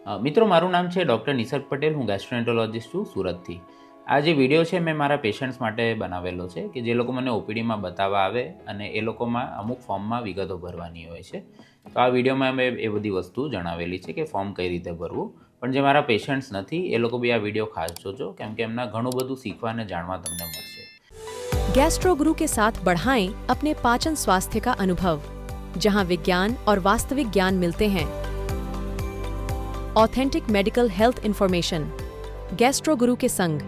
અ, મિત્રો મારું નામ છે ડૉક્ટર નિસર્ગ પટેલ હું ગેસ્ટ્રોએન્ટરોલોજિસ્ટ છું સુરતથી આ જે વિડીયો છે મેં મારા પેશન્ટ્સ માટે બનાવેલો છે કે જે લોકો મને ઓપીડીમાં બતાવવા આવે અને એ લોકોમાં અમુક ફોર્મમાં વિગતો ભરવાની હોય છે તો આ વિડીયોમાં મેં એ બધી વસ્તુ જણાવેલી છે કે ફોર્મ કઈ રીતે ભરવું પણ જે મારા પેશન્ટ્સ નથી એ લોકો બી આ વિડીયો ખાસ જોજો કેમ કે એમના ઘણું બધું શીખવા અને જાણવા તમને મળશે गैस्ट्रो गुरु के साथ बढ़ाएं अपने पाचन स्वास्थ्य का अनुभव जहां विज्ञान और वास्तविक ज्ञान मिलते हैं authentic medical health information gastro गुरु के संग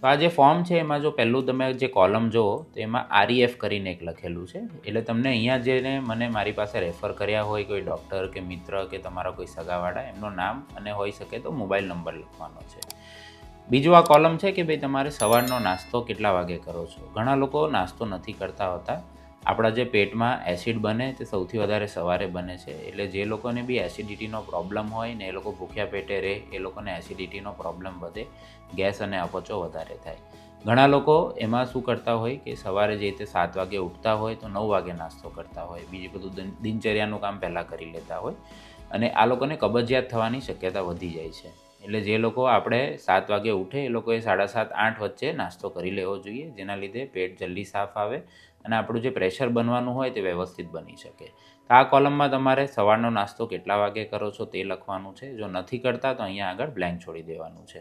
તો આ જે ફોર્મ છે એમાં જો પહેલું તમે જે કોલમ જુઓ તો એમાં આરઈએફ કરીને એક લખેલું છે એટલે તમને અહીંયા જેને મને મારી પાસે રેફર કર્યા હોય કોઈ ડૉક્ટર કે મિત્ર કે તમારા કોઈ સગાવાળા એમનું નામ અને હોઈ શકે તો મોબાઈલ નંબર લખવાનો છે બીજું આ કોલમ છે કે ભાઈ તમારે સવારનો નાસ્તો કેટલા વાગે કરો છો ઘણા લોકો નાસ્તો નથી કરતા હોતા આપણા જે પેટમાં એસિડ બને તે સૌથી વધારે સવારે બને છે. એટલે જે લોકોને બી એસિડિટીનો પ્રોબ્લેમ હોય ને એ લોકો ભૂખ્યા પેટે રહે, એ લોકોને એસિડિટીનો પ્રોબ્લેમ વધે, ગેસ અને અપચો વધારે થાય. ઘણા લોકો એમાં શું કરતા હોય કે સવારે જે રીતે સાત વાગે ઉઠતા હોય તો નવ વાગે નાસ્તો કરતા હોય. બીજું બધું દિન- દિનચર્યાનું કામ પહેલાં કરી લેતા હોય. અને આ લોકોને કબજિયાત થવાની શક્યતા વધી જાય છે. એટલે જે લોકો આપણે સાત વાગે ઉઠે એ લોકોએ સાડા સાત, આઠ વચ્ચે નાસ્તો કરી લેવો જોઈએ, જેના લીધે પેટ જલ્દી સાફ આવે અને આપણું જે પ્રેશર બનવાનું હોય તે વ્યવસ્થિત બની શકે. તો આ કોલમમાં તમારે સવારનો નાસ્તો કેટલા વાગે કરો છો તે લખવાનું છે. જો નથી કરતા તો અહીંયા આગળ બ્લેન્ક છોડી દેવાનું છે.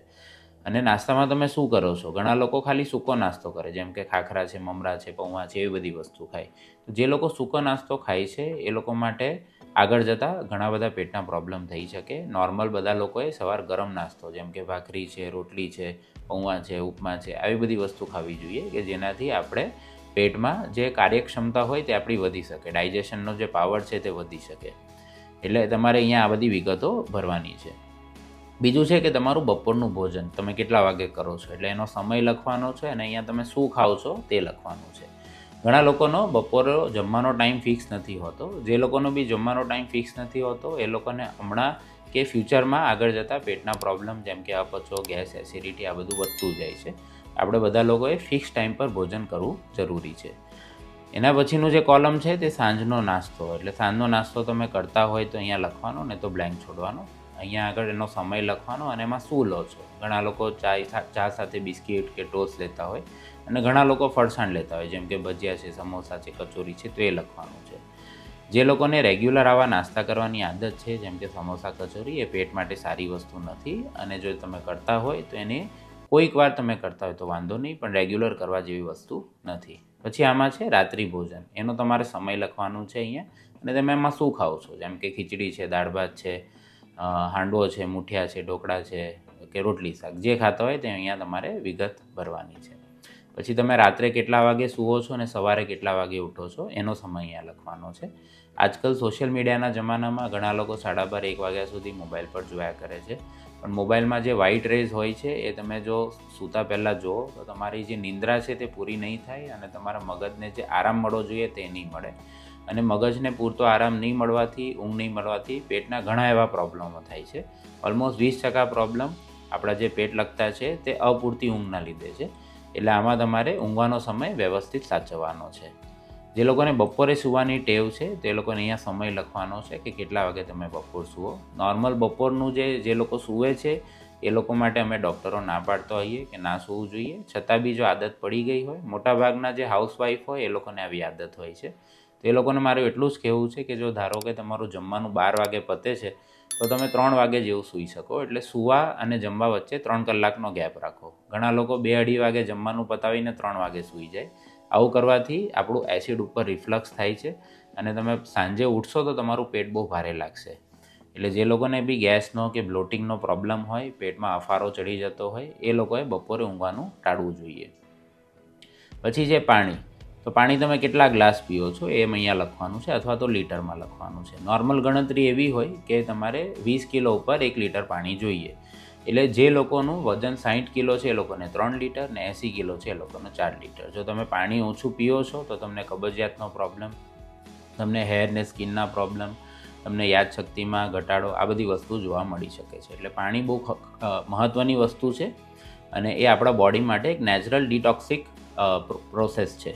અને નાસ્તામાં તમે શું કરો છો? ઘણા લોકો ખાલી સૂકો નાસ્તો કરે, જેમ કે ખાખરા છે, મમરા છે પૌવા છે, એવી બધી વસ્તુ ખાય. તો જે લોકો સૂકો નાસ્તો ખાય છે, એ લોકો માટે આગળ જતાં ઘણા બધા પેટના પ્રોબ્લેમ થઈ શકે. નોર્મલ બધા લોકોએ સવાર ગરમ નાસ્તો, જેમ કે ભાખરી છે, રોટલી છે પૌવા છે, ઉપમા છે, આવી બધી વસ્તુ ખાવી જોઈએ કે જેનાથી આપણે પેટમાં જે કાર્યક્ષમતા હોય તે આપણી વધી શકે. ડાયજેશનનો જે પાવર છે તે વધી શકે. એટલે તમારે અહીંયા આ બધી વિગતો ભરવાની છે. બીજું છે કે તમારું બપોરનું ભોજન તમે કેટલા વાગે કરો છો? એટલે એનો સમય લખવાનો છે અને અહીંયા તમે શું ખાઓ છો તે લખવાનું છે. ઘણા લોકોનો બપોરો જમવાનો ટાઈમ ફિક્સ નથી હોતો. જે લોકોનો બી જમવાનો ટાઈમ ફિક્સ નથી હોતો, એ લોકોને હમણાં કે ફ્યુચરમાં આગળ જતાં પેટના પ્રોબ્લેમ જેમ કે અપચો, ગેસ એસિડિટી આ બધું વધતું જાય છે. આપણે બધા લોકોએ ફિક્સ ટાઈમ પર ભોજન કરવું જરૂરી છે. એના પછીનું જે કોલમ છે તે સાંજનો નાસ્તો. એટલે સાંજનો નાસ્તો તમે કરતા હોય તો અહીંયા લખવાનો ને તો બ્લેન્ક છોડવાનો. અહીંયા આગળ એનો સમય લખવાનો અને એમાં શું લો છો? ઘણા લોકો ચા ચા સાથે બિસ્કિટ કે ટોસ્ટ લેતા હોય અને ઘણા લોકો ફરસાણ લેતા હોય, જેમ કે ભજીયા છે, સમોસા છે, કચોરી છે, તો એ લખવાનું છે. જે લોકોને રેગ્યુલર આવા નાસ્તા કરવાની આદત છે, જેમ કે સમોસા, કચોરી, એ પેટ માટે સારી વસ્તુ નથી અને જો તમે કરતા હોય તો એને કોઈક વાર તમે કરતા હોય તો વાંધો નહીં, પણ રેગ્યુલર કરવા જેવી વસ્તુ નથી. પછી આમાં છે રાત્રિ ભોજન. એનો તમારે સમય લખવાનું છે અહીંયા. અને તમે એમાં શું ખાઓ છો? જેમ કે ખીચડી છે, દાળ ભાત છે હાંડવો છે, મુઠિયા છે, ઢોકળા છે, કે રોટલી શાક. જે ખાતા હોય તે અહીંયા તમારે વિગત ભરવાની છે. પછી તમે રાત્રે કેટલા વાગે સૂવો છો અને સવારે કેટલા વાગે ઉઠો છો? એનો સમય અહીંયા લખવાનો છે. આજકાલ સોશિયલ મીડિયાના જમાનામાં ઘણા લોકો સાડા બાર, એક વાગ્યા સુધી મોબાઈલ પર જોયા કરે છે. પણ મોબાઈલમાં જે વ્હાઇટ રેઝ હોય છે, એ તમે જો સૂતા પહેલાં જુઓ, તો તમારી જે નિંદ્રા છે તે પૂરી નહીં થાય અને તમારા મગજને જે આરામ મળવો જોઈએ તે નહીં મળે. અને મગજને પૂરતો આરામ નહીં મળવાથી, ઊંઘ નહીં મળવાથી પેટના ઘણા એવા પ્રોબ્લેમો થાય છે. ઓલમોસ્ટ વીસ ટકા પ્રોબ્લેમ આપણા જે પેટ લગતા છે તે અપૂરતી ઊંઘના લીધે છે. એટલે આમાં તમારે ઊંઘવાનો સમય વ્યવસ્થિત સાચવવાનો છે. જે લોકોને બપોરે સૂવાની ટેવ છે, તે લોકોને અહીંયા સમય લખવાનો છે કે કેટલા વાગે તમે બપોર સૂવો. નોર્મલ બપોરનું જે જે લોકો સૂવે છે, એ લોકો માટે અમે ડૉક્ટરો ના પાડતો હોઈએ કે ના સૂવું જોઈએ. છતાં બી જો આદત પડી ગઈ હોય, મોટાભાગના જે હાઉસવાઈફ હોય, એ લોકોને આવી આદત હોય છે. તો એ લોકોને મારું એટલું જ કહેવું છે કે જો ધારો કે તમારું જમવાનું બાર વાગે પતે છે, તો તમે ત્રણ વાગે જેવું સૂઈ શકો. એટલે સૂવા અને જમવા વચ્ચે ત્રણ કલાકનો ગેપ રાખો. ઘણા લોકો બે અઢી વાગે જમવાનું પતાવીને ત્રણ વાગે સૂઈ જાય. આવું કરવાથી આપણું એસિડ ઉપર રિફ્લક્સ થાય છે અને તમે સાંજે ઉઠશો તો તમારું પેટ બહુ ભારે લાગશે. એટલે જે લોકોને બી ગેસનો કે બ્લોટિંગનો પ્રોબ્લેમ હોય, પેટમાં અફારો ચડી જતો હોય, એ લોકોએ બપોરે ઊંઘવાનું ટાળવું જોઈએ. પછી છે પાણી. તો પાણી તમે કેટલા ગ્લાસ પીઓ છો એ અહીંયા લખવાનું છે અથવા તો લીટરમાં લખવાનું છે. નોર્મલ ગણતરી એવી હોય કે તમારે વીસ કિલો ઉપર એક લીટર પાણી જોઈએ. એટલે જે લોકોનું વજન સાહીઠ કિલો છે એ લોકોને ત્રણ લીટર ને એંસી કિલો છે એ લોકોને ચાર લીટર. જો તમે પાણી ઓછું પીઓ છો તો તમને કબજિયાતનો પ્રોબ્લેમ તમને હેર ને સ્કિનના પ્રોબ્લેમ તમને યાદશક્તિમાં ઘટાડો, આ બધી વસ્તુ જોવા મળી શકે છે. એટલે પાણી બહુ મહત્ત્વની વસ્તુ છે અને એ આપણા બોડી માટે એક નેચરલ ડિટોક્સિક પ્રોસેસ છે.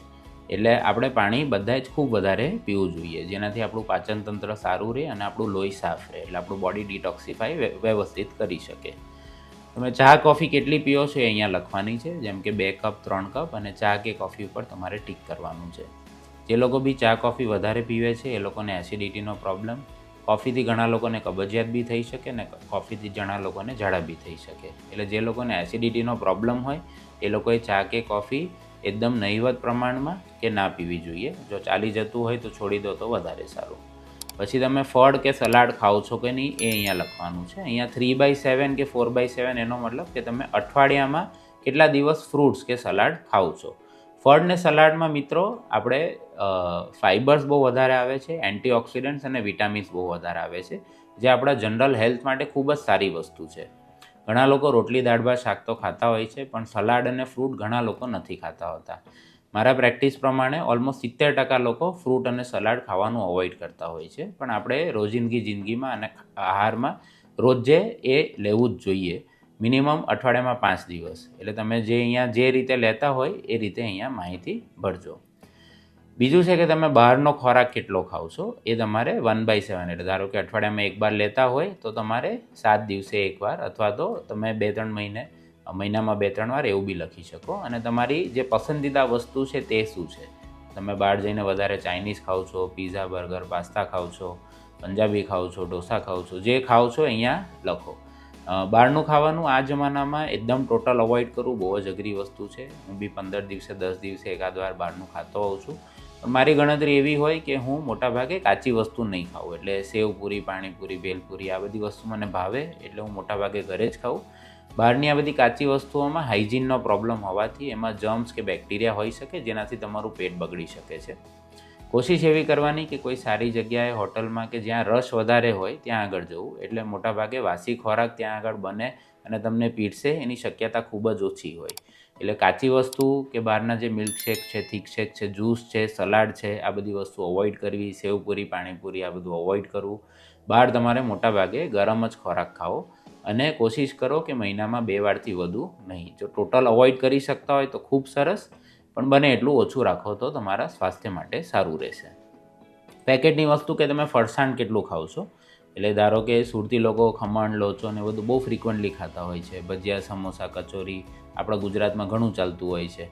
એટલે આપણે પાણી બધાએ જ ખૂબ વધારે પીવું જોઈએ. જેનાથી આપણું પાચનતંત્ર સારું રહે અને આપણું લોહી સાફ રહે. એટલે આપણું બોડી ડિટોક્સિફાઈ વ્યવસ્થિત કરી શકે. તમે ચા, કોફી કેટલી પીઓ છો એ અહીંયા લખવાની છે, જેમ કે બે કપ, ત્રણ કપ અને ચા કે કોફી ઉપર તમારે ટીક કરવાનું છે. જે લોકો બી ચા, કોફી વધારે પીવે છે, એ લોકોને એસિડિટીનો પ્રોબ્લેમ, કોફીથી ઘણા લોકોને કબજિયાત બી થઈ શકે ને કોફીથી ઘણા લોકોને ઝાડા બી થઈ શકે. એટલે જે લોકોને એસિડિટીનો પ્રોબ્લેમ હોય, એ લોકોએ ચા કે કોફી એકદમ નહિવત પ્રમાણમાં કે ના પીવી જોઈએ. જો ચાલી જતું હોય તો છોડી દો તો વધારે સારું. પછી તમે ફળ કે સલાડ ખાઓ છો કે નહીં, એ અહીંયા લખવાનું છે. અહીંયા થ્રી બાય સેવન કે ફોર બાય સેવન એનો મતલબ કે તમે અઠવાડિયામાં કેટલા દિવસ ફ્રૂટ્સ કે સલાડ ખાઓ છો. ફળ ને સલાડમાં મિત્રો આપણે ફાઇબર્સ બહુ વધારે આવે છે એન્ટીઓક્સિડન્ટ્સ અને વિટામિન્સ બહુ વધારે આવે છે, જે આપણા જનરલ હેલ્થ માટે ખૂબ જ સારી વસ્તુ છે. ઘણા લોકો રોટલી, દાળ, ભાત, શાક તો ખાતા હોય છે, પણ સલાડ અને ફ્રૂટ ઘણા લોકો નથી ખાતા હોતા. મારા પ્રેક્ટિસ પ્રમાણે ઓલમોસ્ટ સિત્તેર ટકા લોકો ફ્રૂટ અને સલાડ ખાવાનું અવોઇડ કરતા હોય છે. પણ આપણે રોજિંદગી જિંદગીમાં અને આહારમાં રોજે એ લેવું જ જોઈએ. મિનિમમ અઠવાડિયામાં પાંચ દિવસ. એટલે તમે જે અહીંયા જે રીતે લેતા હોય એ રીતે અહીંયા માહિતી ભરજો. બીજું છે કે તમે બહારનો ખોરાક કેટલો ખાવ છો એ તમારે વન બાય સેવન એટલે ધારો કે અઠવાડિયામાં એક વાર લેતા હોય તો તમારે સાત દિવસે એકવાર અથવા તો તમે બે ત્રણ મહિને મહિનામાં બે ત્રણ વાર એવું બી લખી શકો. અને તમારી જે પસંદીદા વસ્તુ છે તે શું છે? તમે બહાર જઈને વધારે ચાઇનીઝ ખાઓ છો, પીઝા, બર્ગર, પાસ્તા ખાઓ છો, પંજાબી ખાઓ છો, ઢોસા ખાઓ છો, જે ખાઓ છો અહીંયા લખો. બહારનું ખાવાનું આ જમાનામાં એકદમ ટોટલ અવોઇડ કરવું બહુ જ અઘરી વસ્તુ છે. હું બી પંદર દિવસે, દસ દિવસે એકાદ વાર બહારનું ખાતો હોઉં છું. પણ મારી ગણતરી એવી હોય કે હું મોટાભાગે કાચી વસ્તુ નહીં ખાઉં. એટલે સેવપુરી પાણીપુરી ભેલપુરી આ બધી વસ્તુ મને ભાવે. એટલે હું મોટાભાગે ઘરે જ ખાઉં. બહારની આ બધી કાચી વસ્તુઓમાં હાઇજીનનો પ્રોબ્લેમ હોવાથી એમાં જર્મ્સ કે બેક્ટેરિયા હોઈ શકે, જેનાથી તમારું પેટ બગડી શકે છે. કોશિશ એવી કરવાની કે કોઈ સારી જગ્યાએ હોટલમાં કે જ્યાં રસ વધારે હોય ત્યાં આગળ જવું. એટલે મોટાભાગે વાસી ખોરાક ત્યાં આગળ બને અને તમને પીરસે, એની શક્યતા ખૂબ જ ઓછી હોય. એટલે કાચી વસ્તુ કે બહારના જે મિલ્કશેક છે થીકશેક છે જ્યુસ છે સલાડ છે, આ બધી વસ્તુ અવોઇડ કરવી, સેવપુરી, પાણીપુરી, આ બધું અવોઇડ કરવું. બહાર તમારે મોટાભાગે ગરમ જ ખોરાક ખાઓ અને કોશિશ કરો કે મહિનામાં બે વારથી વધુ નહીં. જો ટોટલ અવોઇડ કરી શકતા હોય તો ખૂબ સરસ, પણ બને એટલું ઓછું રાખો તો તમારા સ્વાસ્થ્ય માટે સારું રહેશે. પેકેટની વસ્તુ કે તમે ફરસાણ કેટલું ખાવ છો? એટલે ધારો કે સુરતી લોકો ખમણ, લોચો ને બધું બહુ ફ્રિકવન્ટલી ખાતા હોય છે. ભજીયા, સમોસા, કચોરી આપણા ગુજરાતમાં ઘણું ચાલતું હોય છે.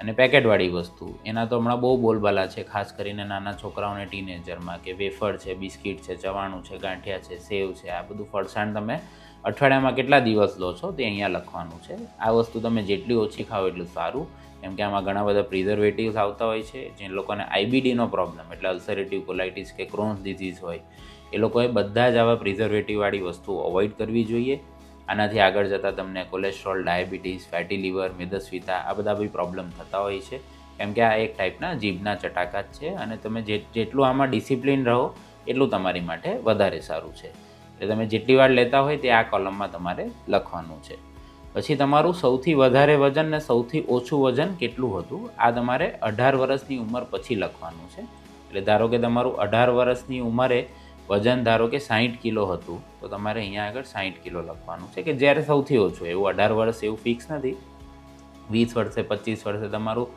અને પેકેટવાળી વસ્તુ, એના તો હમણાં બહુ બોલબાલા છે, ખાસ કરીને નાના છોકરાઓને ટીનેજરમાં કે વેફર છે, બિસ્કિટ છે, ચવાણું છે, ગાંઠિયા છે, સેવ છે, આ બધું ફરસાણ તમે અઠવાડિયામાં કેટલા દિવસ લો છો તે અહીંયા લખવાનું છે. આ વસ્તુ તમે જેટલી ઓછી ખાઓ એટલું સારું. કેમ કે આમાં ઘણા બધા પ્રિઝર્વેટિવ્સ આવતા હોય છે, જે લોકોને આઈબીડીનો પ્રોબ્લેમ એટલે અલ્સરેટિવ કોલાઇટિસ કે ક્રોન્સ ડિઝીઝ હોય, એ લોકોએ બધા જ આવા પ્રિઝર્વેટિવવાળી વસ્તુઓ અવોઇડ કરવી જોઈએ. આનાથી આગળ જતાં તમને કોલેસ્ટ્રોલ ડાયાબિટીસ ફેટી લીવર મેદસ્વીતા આ બધા બી પ્રોબ્લેમ થતા હોય છે. કેમ કે આ એક ટાઈપના જીભના ચટાકા જ છે અને તમે જેટલું આમાં ડિસિપ્લિન રહો, એટલું તમારી માટે વધારે સારું છે. એટલે તમે જેટલી વાર લેતા હોય તે આ કોલમમાં તમારે લખવાનું છે. પછી તમારું સૌથી વધારે વજન ને સૌથી ઓછું વજન કેટલું હતું? આ તમારે અઢાર વર્ષની ઉંમર પછી લખવાનું છે. એટલે ધારો કે તમારું અઢાર વર્ષની ઉંમરે વજન ધારો કે સાહીઠ કિલો હતું, તો તમારે અહીંયા આગળ સાહીઠ કિલો લખવાનું છે કે જ્યારે સૌથી ઓછું, એવું અઢાર વર્ષ એવું ફિક્સ નથી. વીસ વર્ષે, પચીસ વર્ષે તમારું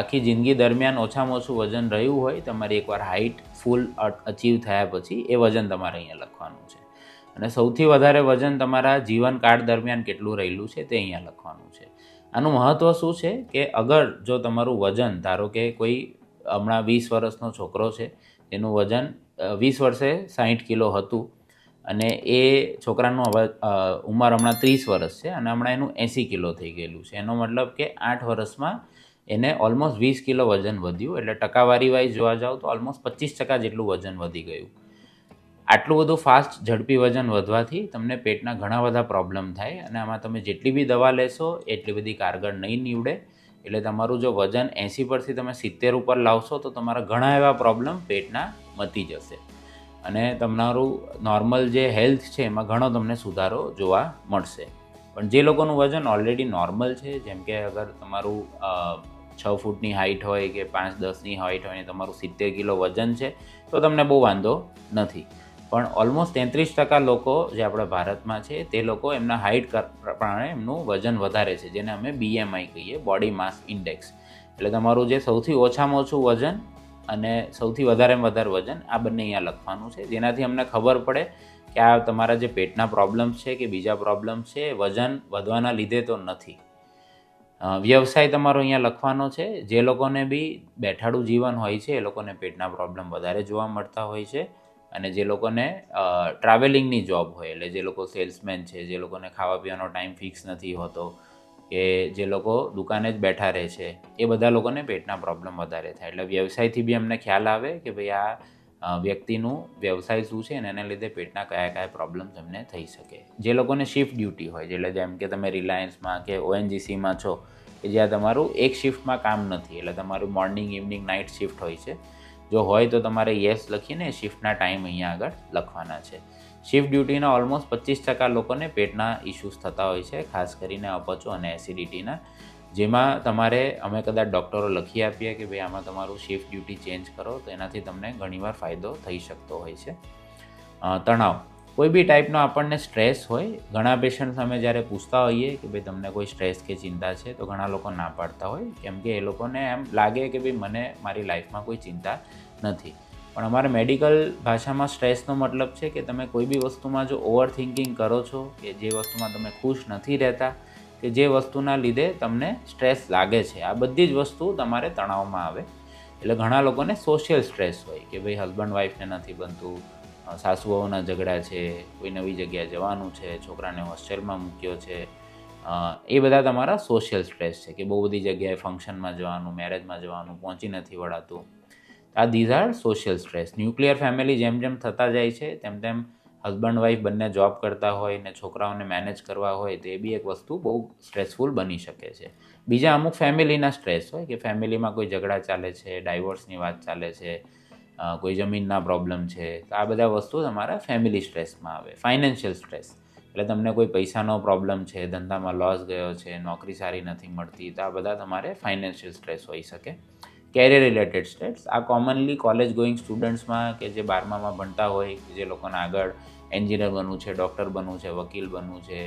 આખી જિંદગી દરમિયાન ઓછામાં ઓછું વજન રહ્યું હોય, તમારી એકવાર હાઇટ ફૂલ અચીવ થયા પછી એ વજન તમારે અહીંયા લખવાનું છે. અને સૌથી વધારે વજન તમારા જીવનકાળ દરમિયાન કેટલું રહેલું છે તે અહીંયા લખવાનું છે. આનું મહત્ત્વ શું છે કે અગર જો તમારું વજન, ધારો કે કોઈ હમણાં વીસ વર્ષનો છોકરો છે એનું વજન વીસ વર્ષે સાહીઠ કિલો હતું અને એ છોકરાનું હવે ઉંમર હમણાં ત્રીસ વર્ષ છે અને હમણાં એનું એંસી કિલો થઈ ગયેલું છે. એનો મતલબ કે આઠ વર્ષમાં એને ઓલમોસ્ટ વીસ કિલો વજન વધ્યું. એટલે ટકાવારી વાઇઝ જોવા જાઓ તો ઓલમોસ્ટ પચીસ ટકા જેટલું વજન વધી ગયું. આટલું બધું ફાસ્ટ ઝડપી વજન વધવાથી તમને પેટના ઘણા બધા પ્રોબ્લેમ થાય અને આમાં તમે જેટલી બી દવા લેશો, એટલી બધી કારગર નહીં નીવડે. એટલે તમારું જો વજન એંસી પરથી તમે સિત્તેર ઉપર લાવશો, તો તમારા ઘણા એવા પ્રોબ્લેમ પેટના મતી જશે. અને તમારું નોર્મલ જે હેલ્થ છે, એમાં ઘણો તમને સુધારો જોવા મળશે. પણ જે લોકોનું વજન ઓલરેડી નોર્મલ છે, જેમ કે અગર તમારું છ ફૂટની હાઇટ હોય કે પાંચ દસની હાઇટ હોય તમારું સિત્તેર કિલો વજન છે, તો તમને બહુ વાંધો નથી. પણ ઓલમોસ્ટ તેત્રીસ ટકા લોકો જે આપણા ભારતમાં છે, તે લોકો એમના હાઇટ પ્રમાણે એમનું વજન વધારે છે, જેને અમે બીએમઆઈ કહીએ બોડી માસ ઇન્ડેક્સ એટલે તમારું જે સૌથી ઓછામાં ઓછું વજન અને સૌથી વધારેમાં વધારે વજન, આ બંને અહીંયા લખવાનું છે. જેનાથી અમને ખબર પડે કે આ તમારા જે પેટના પ્રોબ્લેમ્સ છે કે બીજા પ્રોબ્લેમ્સ છે, વજન વધવાના લીધે તો નથી. વ્યવસાય તમારો અહીંયા લખવાનો છે. જે લોકોને બી બેઠાડું જીવન હોય છે, એ લોકોને પેટના પ્રોબ્લેમ વધારે જોવા મળતા હોય છે. અને જે લોકોને ટ્રાવેલિંગની જોબ હોય, એટલે જે લોકો સેલ્સમેન છે, જે લોકોને ખાવા પીવાનો ટાઈમ ફિક્સ નથી હોતો, કે જે લોકો દુકાને જ બેઠા રહે છે, એ બધા લોકોને પેટના પ્રોબ્લેમ વધારે થાય. એટલે વ્યવસાયથી બી અમને ખ્યાલ આવે કે ભાઈ આ વ્યક્તિનું વ્યવસાય શું છે અને એના લીધે પેટના કયા કયા પ્રોબ્લેમ્સ એમને થઈ શકે. જે લોકોને શિફ્ટ ડ્યુટી હોય, એટલે જેમ કે તમે રિલાયન્સમાં કે ઓએનજીસીમાં છો, કે જ્યાં તમારું એક શિફ્ટમાં કામ નથી, એટલે તમારું મોર્નિંગ ઇવનિંગ નાઇટ શિફ્ટ હોય છે જો હોય તો તમારે યસ લખીને શિફ્ટના ટાઈમ અહીંયા આગળ લખવાના છે. શિફ્ટ ડ્યુટીના ઓલમોસ્ટ પચીસ ટકા લોકોને પેટના ઇશ્યુઝ થતા હોય છે, ખાસ કરીને અપચો અને એસિડિટીના જેમાં તમારે અમે કદાચ ડૉક્ટરો લખી આપીએ કે ભાઈ આમાં તમારું શિફ્ટ ડ્યુટી ચેન્જ કરો, તો એનાથી તમને ઘણીવાર ફાયદો થઈ શકતો હોય છે. તણાવ. કોઈ બી ટાઈપનો આપણને સ્ટ્રેસ હોય, ઘણા પેશન્ટ અમે જ્યારે પૂછતા હોઈએ કે ભાઈ તમને કોઈ સ્ટ્રેસ કે ચિંતા છે, તો ઘણા લોકો ના પાડતા હોય. કેમ કે એ લોકોને એમ લાગે કે ભાઈ મને મારી લાઈફમાં કોઈ ચિંતા નથી. પણ અમારે મેડિકલ ભાષામાં સ્ટ્રેસનો મતલબ છે કે તમે કોઈ બી વસ્તુમાં જો ઓવર થિંકિંગ કરો છો, કે જે વસ્તુમાં તમે ખુશ નથી રહેતા, કે જે વસ્તુના લીધે તમને સ્ટ્રેસ લાગે છે, આ બધી જ વસ્તુ તમારે તણાવમાં આવે. એટલે ઘણા લોકોને સોશિયલ સ્ટ્રેસ હોય કે ભાઈ હસબન્ડ વાઈફને નથી બનતું અ, સાસુ વહુના ઝઘડા છે કોઈ નવી જગ્યાએ જવાનું છે છોકરાને હોસ્ટેલમાં મૂક્યો છે એ બધા તમારા સોશિયલ સ્ટ્રેસ છે કે બહુ બધી જગ્યાએ ફંક્શનમાં જવાનું મેરેજમાં જવાનું પહોંચી નથી વળાતું. આ these are social stress nuclear family જેમ જેમ થતા જાય છે તેમ તેમ હસબન્ડ વાઈફ બંને જોબ કરતા હોય ને છોકરાઓને મેનેજ કરવા હોય તો એ બી એક વસ્તુ બહુ સ્ટ્રેસફુલ બની શકે છે. બીજા અમુક ફેમિલીના સ્ટ્રેસ હોય કે ફેમિલીમાં કોઈ ઝઘડા ચાલે છે ડાયવોર્સની વાત ચાલે છે કોઈ જમીનના પ્રોબ્લેમ છે, તો આ બધા વસ્તુ તમારા ફેમિલી સ્ટ્રેસમાં આવે ફાઇનાન્શિયલ સ્ટ્રેસ એટલે તમને કોઈ પૈસાનો પ્રોબ્લેમ છે, ધંધામાં લોસ ગયો છે, નોકરી સારી નથી મળતી, તો આ બધા તમારે ફાઇનાન્શિયલ સ્ટ્રેસ હોઈ શકે. કેરિયર રિલેટેડ સ્ટ્રેસ આ કોમનલી કોલેજ ગોઈંગ સ્ટુડન્ટ્સમાં કે જે બારમામાં ભણતા હોય જે લોકોને આગળ એન્જિનિયર બનવું છે ડૉક્ટર બનવું છે, વકીલ બનવું છે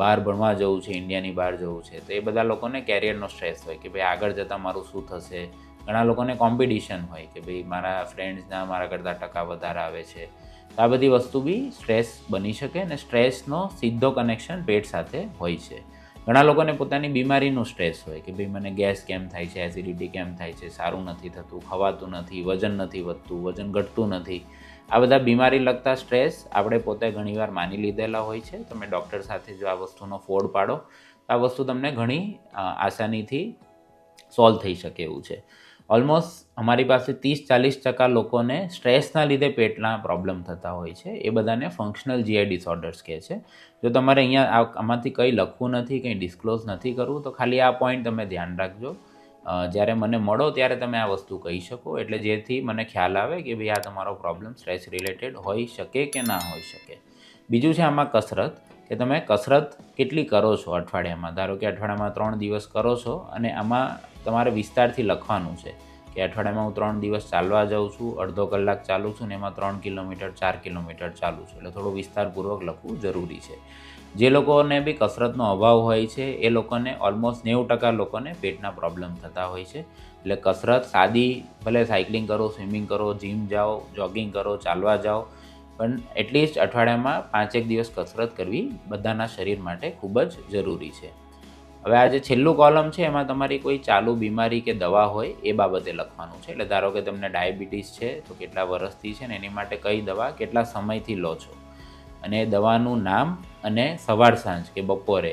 બહાર ભણવા જવું છે ઇન્ડિયાની બહાર જવું છે, તો એ બધા લોકોને કેરિયરનો સ્ટ્રેસ હોય કે ભાઈ આગળ જતાં મારું શું થશે ઘણા લોકોને કોમ્પિટિશન હોય કે ભાઈ મારા ફ્રેન્ડ્સના મારા કરતાં ટકા વધારે આવે છે. તો આ બધી વસ્તુ બી સ્ટ્રેસ બની શકે અને સ્ટ્રેસનો સીધો કનેક્શન પેટ સાથે હોય છે. ઘણા લોકોને પોતાની બીમારીનું સ્ટ્રેસ હોય કે ભાઈ મને ગેસ કેમ થાય છે એસિડિટી કેમ થાય છે, સારું નથી થતું, ખવાતું નથી, વજન નથી વધતું, વજન ઘટતું નથી. આ બધા બીમારી લગતા સ્ટ્રેસ આપણે પોતે ઘણીવાર માની લીધેલા હોય છે. તમે ડૉક્ટર સાથે જો આ વસ્તુનો ફોડ પાડો, તો આ વસ્તુ તમને ઘણી આસાનીથી સોલ્વ થઈ શકે એવું છે. ઓલમોસ્ટ અમારી પાસે ત્રીસ, ચાલીસ ટકા લોકોને સ્ટ્રેસના લીધે પેટના પ્રોબ્લેમ થતા હોય છે. એ બધાને ફંક્શનલ જીઆઈ ડિસઓર્ડર્સ કહે છે. જો તમારે અહીંયા આમાંથી કંઈ લખવું નથી, કંઈ ડિસ્ક્લોઝ નથી કરવું, તો ખાલી આ પોઈન્ટ તમે ધ્યાન રાખજો. જ્યારે મને મળો ત્યારે તમે આ વસ્તુ કહી શકો. એટલે જેથી મને ખ્યાલ આવે કે ભાઈ આ તમારો પ્રોબ્લેમ સ્ટ્રેસ રિલેટેડ હોઈ શકે કે ના હોઈ શકે. બીજું છે આમાં કસરત. કે તમે કસરત કેટલી કરો છો અઠવાડિયામાં? ધારો કે અઠવાડિયામાં ત્રણ દિવસ કરો છો અને આમાં તમારે વિસ્તારથી લખવાનું છે કે અઠવાડિયામાં હું ત્રણ દિવસ ચાલવા જાઉં છું, અડધો કલાક ચાલું છું ને એમાં ત્રણ કિલોમીટર, ચાર કિલોમીટર ચાલું છું. એટલે થોડું વિસ્તારપૂર્વક લખવું જરૂરી છે. જે લોકોને બી કસરતનો અભાવ હોય છે, એ લોકોને ઓલમોસ્ટ નેવું ટકા લોકોને પેટના પ્રોબ્લેમ થતા હોય છે. એટલે કસરત સાદી, ભલે સાયકલિંગ કરો, સ્વિમિંગ કરો જીમ જાઓ જોગિંગ કરો, ચાલવા જાઓ, પણ એટલીસ્ટ અઠવાડિયામાં પાંચેક દિવસ કસરત કરવી બધાના શરીર માટે ખૂબ જ જરૂરી છે. હવે આ જે છેલ્લું કોલમ છે, એમાં તમારી કોઈ ચાલુ બીમારી કે દવા હોય, એ બાબતે લખવાનું છે. એટલે ધારો કે તમને ડાયાબિટીસ છે, તો કેટલા વર્ષથી છે ને, એની માટે કઈ દવા, કેટલા સમયથી લો છો? અને દવાનું નામ અને સવાર સાંજ કે બપોરે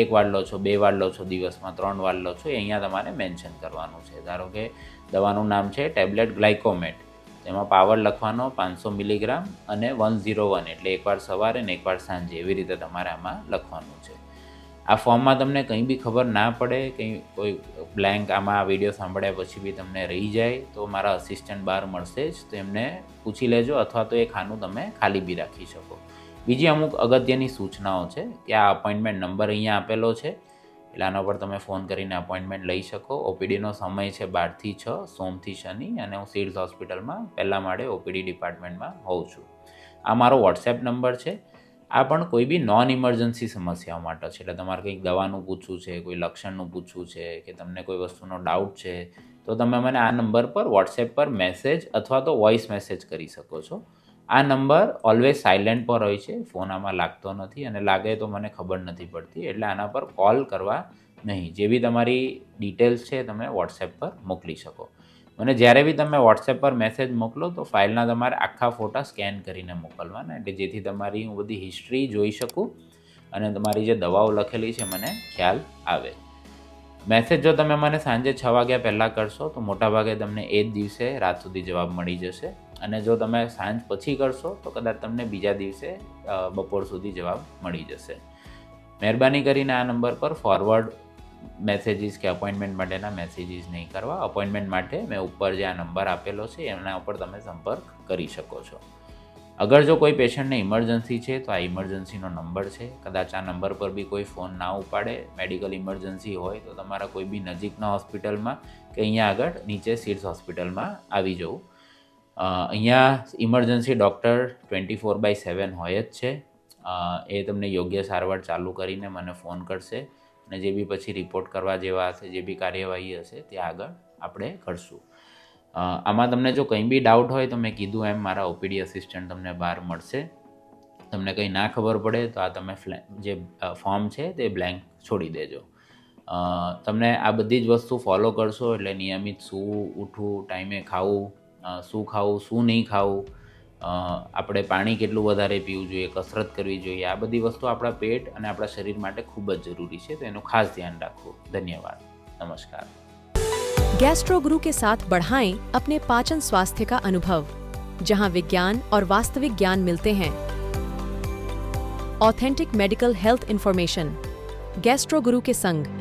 એક વાર લો છો, બે વાર લો છો દિવસમાં, ત્રણ વાર લો છો, એ અહીંયા તમારે મેન્શન કરવાનું છે. ધારો કે દવાનું નામ છે ટેબ્લેટ ગ્લાયકોમેટ તેમાં પાવર લખવાનો પાંચસો મિલીગ્રામ અને વન ઝીરો વન, એટલે એકવાર સવારે ને એકવાર સાંજે, એવી રીતે તમારે આમાં લખવાનું છે. આ ફોર્મમાં તમને કંઈ બી ખબર ના પડે, કંઈ કોઈ બ્લેન્ક આમાં વીડિયો સાંભળ્યા પછી બી તમને રહી જાય, તો મારા અસિસ્ટન્ટ બહાર મળશે જ, તો એમને પૂછી લેજો અથવા તો એ ખાનું તમે ખાલી બી રાખી શકો. બીજી અમુક અગત્યની સૂચનાઓ છે કે આ અપોઇન્ટમેન્ટ નંબર અહીંયા આપેલો છે, એટલે આના પર તમે ફોન કરીને અપોઇન્ટમેન્ટ લઈ શકો. ઓપીડીનો સમય છે બારથી છ, સોમથી શનિ અને હું સિડ્સ હોસ્પિટલમાં પહેલાં માળે ઓપીડી ડિપાર્ટમેન્ટમાં હોઉં છું. આ મારો વોટ્સએપ નંબર છે. આ પણ કોઈ બી નોન ઇમરજન્સી સમસ્યાઓ માટે છે. એટલે તમારે કંઈક દવાનું પૂછવું છે, કોઈ લક્ષણનું પૂછવું છે, કે તમને કોઈ વસ્તુનો ડાઉટ છે, તો તમે મને આ નંબર પર વોટ્સએપ પર મેસેજ અથવા તો વોઇસ મેસેજ કરી શકો છો. આ નંબર ઓલવેઝ સાયલેન્ટ પર હોય છે ફોન આમાં લાગતો નથી અને લાગે તો મને ખબર નથી પડતી, એટલે આના પર કોલ કરવા નહીં. જે બી તમારી ડિટેલ્સ છે, તમે વોટ્સએપ પર મોકલી શકો. અને જ્યારે બી તમે વોટ્સએપ પર મેસેજ મોકલો તો ફાઇલના તમારે આખા ફોટા સ્કેન કરીને મોકલવાના એટલે જેથી તમારી હું બધી હિસ્ટ્રી જોઈ શકું અને તમારી જે દવાઓ લખેલી છે મને ખ્યાલ આવે. મેસેજ જો તમે મને સાંજે છ વાગ્યા પહેલાં કરશો તો મોટાભાગે તમને એ જ દિવસે રાત સુધી જવાબ મળી જશે અને જો તમે સાંજ પછી કરશો તો કદાચ તમને બીજા દિવસે બપોર સુધી જવાબ મળી જશે. મહેરબાની કરીને આ નંબર પર ફોરવર્ડ મેસેજીસ કે અપોઇન્ટમેન્ટ માટેના મેસેજીસ નહીં કરવા. અપોઇન્ટમેન્ટ માટે મેં ઉપર જે આ નંબર આપેલો છે એના ઉપર તમે સંપર્ક કરી શકો છો. અગર જો કોઈ પેશન્ટને ઇમરજન્સી છે, તો આ ઇમરજન્સીનો નંબર છે. કદાચ આ નંબર પર બી કોઈ ફોન ના ઉપાડે મેડિકલ ઇમરજન્સી હોય, તો તમારા કોઈ બી નજીકના હોસ્પિટલમાં કે અહીંયા આગળ નીચે સીડ્સ હોસ્પિટલમાં આવી જવું. અહીંયા emergency doctor twenty four by seven હોય જ છે. એ તમને યોગ્ય સારવાર ચાલુ કરીને મને ફોન કરશે. અને જે બી પછી રિપોર્ટ કરવા જેવા હશે, જે બી કાર્યવાહી હશે તે આગળ આપણે કરશું આમાં તમને જો કંઈ બી ડાઉટ હોય તો મેં કીધું એમ, મારા ઓપીડી અસિસ્ટન્ટ તમને બહાર મળશે. તમને કંઈ ના ખબર પડે તો આ તમે જે ફોર્મ છે તે બ્લેન્ક છોડી દેજો. તમને આ બધી જ વસ્તુ ફોલો કરશો એટલે નિયમિત સૂવું, ઉઠવું ટાઈમે ખાવું શું ખાવું, શું નહીં ખાવું આપણે પાણી કેટલું વધારે પીવું જોઈએ કસરત કરવી જોઈએ આ બધી વસ્તુ આપણા પેટ અને આપણા શરીર માટે ખૂબ જ જરૂરી છે તો એનું ખાસ ધ્યાન રાખવું ધન્યવાદ નમસ્કાર गैस्ट्रो गुरु के साथ बढ़ाएं अपने पाचन स्वास्थ्य का अनुभव जहां विज्ञान और वास्तविक ज्ञान मिलते हैं authentic medical health information gastro गुरु के संग